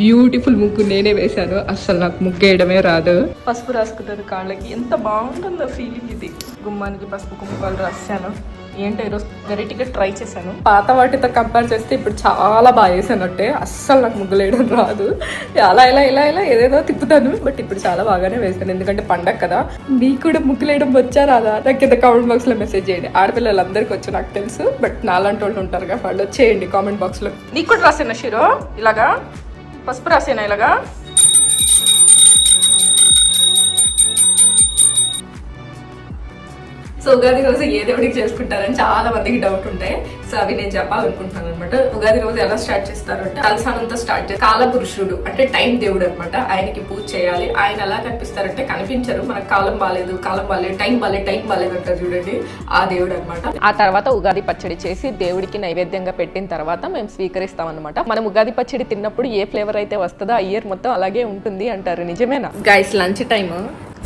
Beautiful ముగ్గు నేనే వేశాను. అస్సలు నాకు ముగ్గు వేయడమే రాదు. పసుపు రాసుకున్నాను కాళ్ళకి. ఎంత బాగుంటుందో ఫీలింగ్ ఇది. గుమ్మానికి పసుపు కుంకుమలు రాశాను. ఏంటో ఈరోజు వెరైటీగా ట్రై చేశాను. పాత వాటితో కంపేర్ చేస్తే ఇప్పుడు చాలా బాగా వేసానట్టే అస్సలు నాకు ముగ్గులు వేయడం రాదు. అలా ఇలా ఇలా ఇలా ఏదేదో తిప్పుతాను. బట్ ఇప్పుడు చాలా బాగానే వేసాను ఎందుకంటే పండగ కదా. మీకు కూడా ముగ్గులు వేయడం వచ్చా రాదా? నాకు కింద కామెంట్ బాక్స్లో మెసేజ్ చేయండి. ఆడపిల్లలందరికీ వచ్చు నాకు తెలుసు. బట్ నాలాంటి వాళ్ళు ఉంటారు కదా వాళ్ళు చేయండి కామెంట్ బాక్స్లో నీకు కూడా రాసేనా షీరో ఇలాగా? పసుపు రాసేనా ఇలాగా? సో ఉగాది రోజు ఏ దేవుడికి చేసుకుంటారని చాలా మందికి డౌట్ ఉంటాయి సో అవి నేను చెప్పాలనుకుంటున్నాను అనమాట ఉగాది రోజు ఎలా స్టార్ట్ చేస్తారు అంటే అలసానంతో స్టార్ట్ చేస్తారు. కాల పురుషుడు అంటే టైం దేవుడు అనమాట ఆయనకి పూజ చేయాలి. ఆయన ఎలా కనిపిస్తారంటే కనిపించరు. మనకు కాలం బాగాలేదు కాలం బాగాలేదు టైం బాగాలేదు టైం బాగాలేదు అంటారు చూడండి ఆ దేవుడు అనమాట ఆ తర్వాత ఉగాది పచ్చడి చేసి దేవుడికి నైవేద్యంగా పెట్టిన తర్వాత మేము స్వీకరిస్తాం అనమాట మనం ఉగాది పచ్చడి తిన్నప్పుడు ఏ ఫ్లేవర్ అయితే వస్తుందో ఆ ఇయర్ మొత్తం అలాగే ఉంటుంది అంటారు. నిజమేనా? Guys lunch time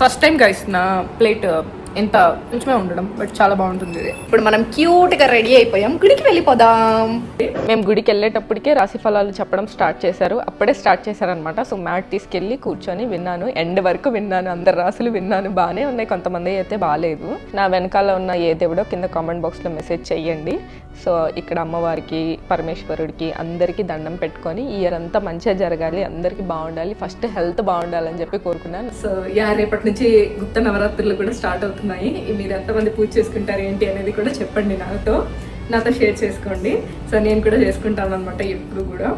first time guys నా ప్లేట్ ఎంత కొంచెమే ఉండడం బట్ చాలా బాగుంటుంది ఇది. ఇప్పుడు మనం క్యూట్గా రెడీ అయిపోయాం. గుడికి వెళ్ళిపోదాం. మేము గుడికి వెళ్ళేటప్పటికే రాశి ఫలాలు చెప్పడం స్టార్ట్ చేశారు. అప్పుడే స్టార్ట్ చేశారనమాట సో మ్యాట్ తీసుకెళ్ళి కూర్చొని విన్నాను. ఎండ్ వరకు విన్నాను. అందరు రాసులు విన్నాను. బాగానే ఉన్నాయి. కొంతమంది అయితే బాగాలేదు నా వెనకాల ఉన్న ఏ దేవుడో కింద కామెంట్ బాక్స్లో మెసేజ్ చెయ్యండి. సో ఇక్కడ అమ్మవారికి పరమేశ్వరుడికి అందరికీ దండం పెట్టుకొని ఈ ఇయర్ అంతా మంచిగా జరగాలి. అందరికీ బాగుండాలి. ఫస్ట్ హెల్త్ బాగుండాలని చెప్పి కోరుకున్నాను. సో యా రేపటి నుంచి గుప్త నవరాత్రులు కూడా స్టార్ట్ అవుతున్నాయి మీరు ఎంతమంది పూజ చేసుకుంటారు ఏంటి అనేది కూడా చెప్పండి నాతో. నాతో షేర్ చేసుకోండి. సో నేను కూడా చేసుకుంటాను అనమాట ఎప్పుడు కూడా.